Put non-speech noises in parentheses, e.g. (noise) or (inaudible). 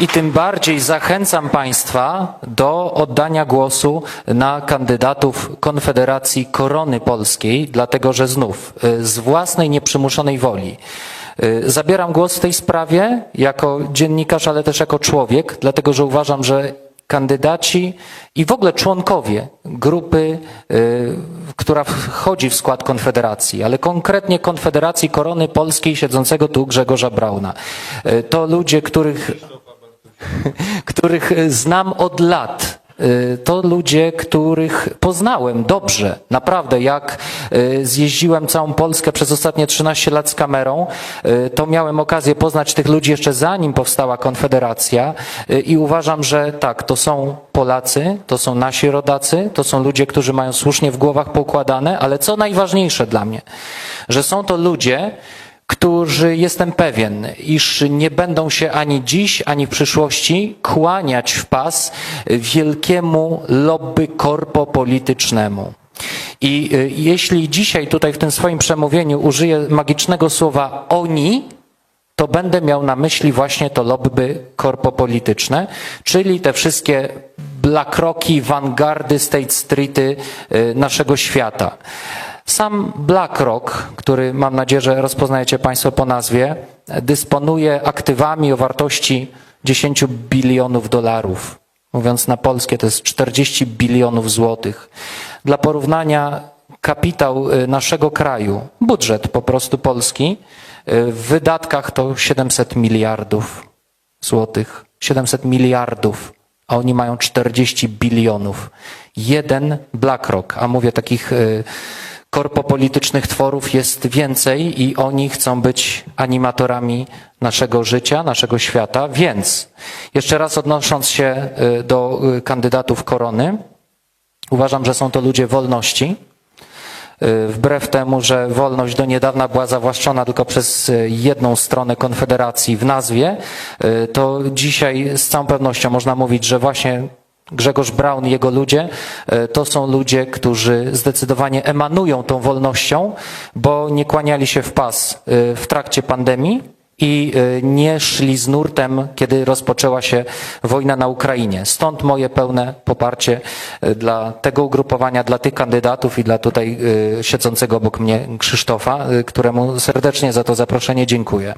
I tym bardziej zachęcam Państwa do oddania głosu na kandydatów Konfederacji Korony Polskiej, dlatego że znów y, z własnej nieprzymuszonej woli y, zabieram głos w tej sprawie jako dziennikarz, ale też jako człowiek, dlatego że uważam, że kandydaci i w ogóle członkowie grupy, y, która wchodzi w skład Konfederacji, ale konkretnie Konfederacji Korony Polskiej siedzącego tu Grzegorza Brauna. To ludzie, których (laughs) których e, znam od lat. E, To ludzie, których poznałem dobrze, naprawdę. Jak e, zjeździłem całą Polskę przez ostatnie 13 lat z kamerą, to miałem okazję poznać tych ludzi jeszcze zanim powstała Konfederacja i uważam, że tak, to są Polacy, to są nasi rodacy, to są ludzie, którzy mają słusznie w głowach poukładane, ale co najważniejsze dla mnie, że są to ludzie, którzy jestem pewien, iż nie będą się ani dziś, ani w przyszłości kłaniać w pas wielkiemu lobby korpopolitycznemu. I y, jeśli dzisiaj tutaj w tym swoim przemówieniu użyję magicznego słowa oni, to będę miał na myśli właśnie to lobby korpopolityczne, czyli te wszystkie BlackRocki, Vanguardy, State Streety y, naszego świata. Sam BlackRock, który mam nadzieję, że rozpoznajecie Państwo po nazwie, dysponuje aktywami o wartości 10 bilionów dolarów. Mówiąc na polskie, to jest 40 bilionów złotych. Dla porównania, kapitał y, naszego kraju, budżet po prostu polski, y, w wydatkach to 700 miliardów złotych. 700 miliardów, a oni mają 40 bilionów. Jeden BlackRock, a mówię takich y, korpopolitycznych tworów jest więcej i oni chcą być animatorami naszego życia, naszego świata. Więc jeszcze raz odnosząc się y, do y, kandydatów korony, uważam, że są to ludzie wolności. Y, Wbrew temu, że wolność do niedawna była zawłaszczona tylko przez jedną stronę Konfederacji w nazwie, to dzisiaj z całą pewnością można mówić, że właśnie Grzegorz Braun i jego ludzie y, to są ludzie, którzy zdecydowanie emanują tą wolnością, bo nie kłaniali się w pas y, w trakcie pandemii i y, nie szli z nurtem, kiedy rozpoczęła się wojna na Ukrainie. Stąd moje pełne poparcie dla tego ugrupowania, dla tych kandydatów i dla tutaj siedzącego obok mnie Krzysztofa, któremu serdecznie za to zaproszenie dziękuję.